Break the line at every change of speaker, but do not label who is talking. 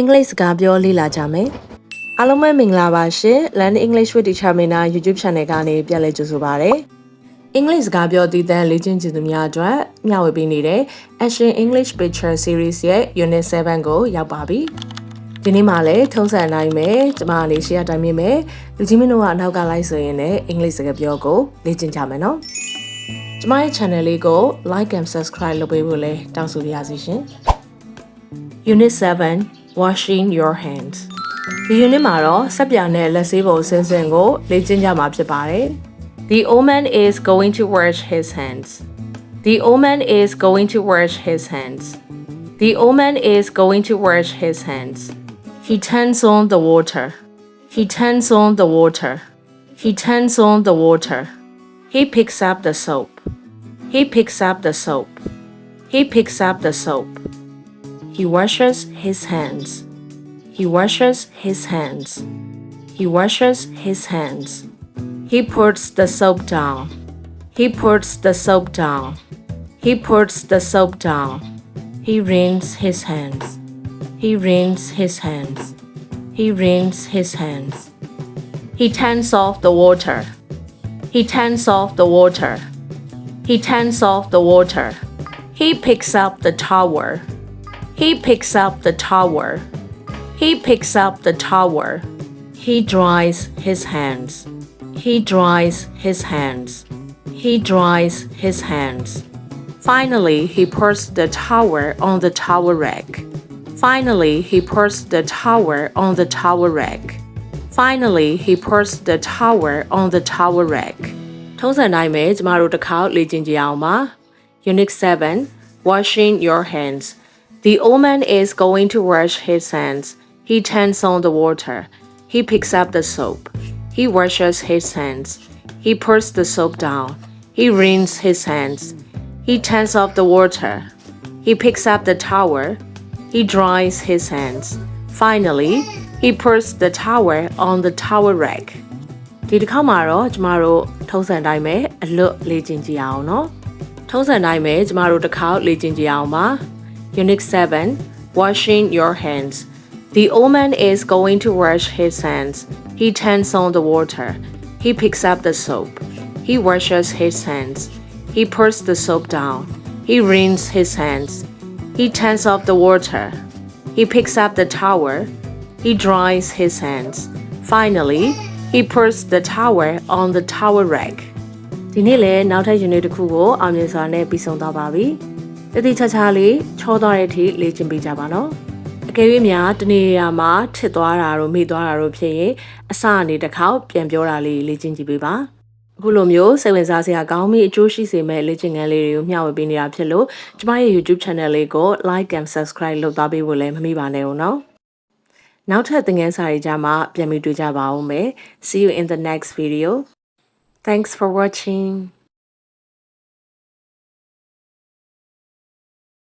အင်္ဂလိပ်စကားပြောလေ့လာကြမယ်။အားလုံးပဲမင်္ဂလာပါရှင်။ Learn English with Teacher Mina YouTube Channel ကနေပြန်လည်ကြိုဆိုပါရစေ။အင်္ဂလိပ်စကားပြောတည်တံ့လေ့ကျင့်ကြသူများအတွက်မျှဝေပေးနေတဲ့ Action English Picture Series ရဲ့ Unit 7ကိုရောက်ပါပြီ။ဒီနေ့မှလည်းထုံးစံအတိုင်းပဲကျမလေးရှေ့အတိုင်းမြင်မယ်။လူကြီးမင်းတို့ကအနောက်ကလိုက်ဆိုရင်လည်းအင်္ဂလိပ်စကားပြောကိုလေ့ကျင့်ကြမယ်နော်။ကျမရဲ့ channel လေးကို like and subscribe လုပ်ပေးဖို့လည်းတောင်းဆိုပါရစေရှင်။ Unit 7 washing your hands ဒီ unit မှာတော့စက်ပြာနဲ့လက်ဆေးပုံဆင်းဆင်းကိုလေ့ကျင့်ကြမှာဖြစ်ပါတယ် The old man is going to wash his hands The old man is going to wash his hands The old man is going to wash his hands He turns on the water He turns on the water He turns on the water He picks up the soap He picks up the soap He picks up the soap he washes his hands. He washes his hands. He washes his hands. He puts the soap down. He puts the soap down. He puts the soap down. He wrings his hands. He wrings his hands. He wrings his hands. He turns off the water. He turns off the water. He turns off the water. He picks up the towel. He picks up the towel. He picks up the towel. He dries his hands. He dries his hands. He dries his hands. Finally, he puts the towel on the towel rack. Finally, he puts the towel on the towel rack. Finally, he puts the towel on the towel rack. ထုံးစံတိုင်းပဲကျမတို့တစ်ခါလေ့ကျင့်ကြရအောင်ပါ Unit 7 Washing your hands The old man is going to wash his hands. He turns on the water. He picks up the soap. He washes his hands. He puts the soap down. He rinses his hands. He turns off the water. He picks up the towel. He dries his hands. Finally, he puts the towel on the towel rack. ဒီတစ်ခါမှာတော့ကျမတို့ထုံးစံတိုင်းပဲအလွတ်လေ့ကျင့်ကြရအောင်เนาะထုံးစံတိုင်းပဲကျမတို့တစ်ခါလေ့ကျင့်ကြရအောင်ပါ Unit 7 Washing your hands. The old man is going to wash his hands. He turns on the water. He picks up the soap. He washes his hands. He puts the soap down. He rinses his hands. He turns off the water. He picks up the towel. He dries his hands. Finally, he puts the towel on the towel rack. ဒီနေ့လည်းနောက်ထပ် unit တစ်ခုကိုအောင်မြင်စွာနဲ့ပြီးဆုံးသွားပါပြီ။ တတိချာချာလေးချောသွားတဲ့အထိလေ့ကျင့်ပေးကြပါနော်။အကယ်၍များတနေရာမှာထစ်သွားတာတို့မိသွားတာတို့ဖြစ်ရင်အစအနေတစ်ခေါက်ပြန်ပြောတာလေးလေ့ကျင့်ကြည့်ပေးပါ။အခုလိုမျိုးစိတ်ဝင်စားစရာကောင်းပြီးအကျိုးရှိစေမဲ့လေ့ကျင့်ခန်းလေးတွေကိုမျှဝေပေးနေတာဖြစ်လို့ကျမရဲ့ YouTube channel လေးကို like and subscribe လုပ်သားပေးဖို့လည်းမမေ့ပါနဲ့ဦးနော်။နောက်ထပ်သင်ခန်းစာတွေကြမှာပြန်ပြီးတွေ့ကြပါဦးမယ် See you in the next video Thanks for watching